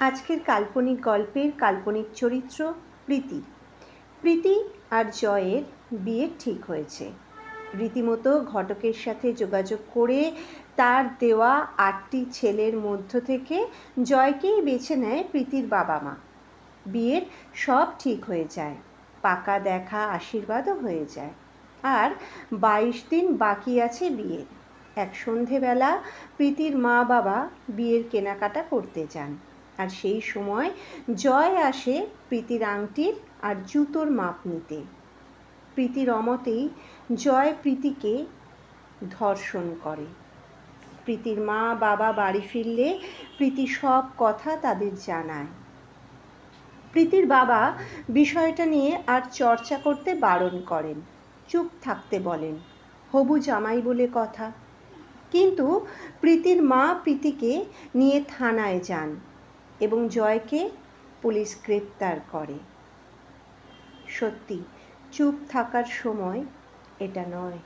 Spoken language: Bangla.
আজকের কাল্পনিক গল্পের কাল্পনিক চরিত্র প্রীতি। প্রীতি আর জয়ের বিয়ে ঠিক হয়েছে। রীতিমতো ঘটকের সাথে যোগাযোগ করে তার দেওয়া আটটি ছেলের মধ্য থেকে জয়কেই বেছে নেয় প্রীতির বাবা মা বিয়ের সব ঠিক হয়ে যায়, পাকা দেখা আশীর্বাদও হয়ে যায়। আর বাইশ দিন বাকি আছে বিয়ের। এক সন্ধেবেলা প্রীতির মা বাবা বিয়ের কেনাকাটা করতে যান। আর সেই সময় জয় আসে প্রীতির আংটির আর জুতোর মাপ নিতে। প্রীতির অমতেই জয় প্রীতিকে ধর্ষণ করে। প্রীতির মা বাবা বাড়ি ফিরলে প্রীতি সব কথা তাদের জানায়। প্রীতির বাবা বিষয়টা নিয়ে আর চর্চা করতে বারণ করেন, চুপ থাকতে বলেন, হবু জামাই বলে কথা। কিন্তু প্রীতির মা প্রীতিকে নিয়ে থানায় যান। এবং জয়কে পুলিশ গ্রেপ্তার করে। সত্যি চুপ থাকার সময় এটা নয়।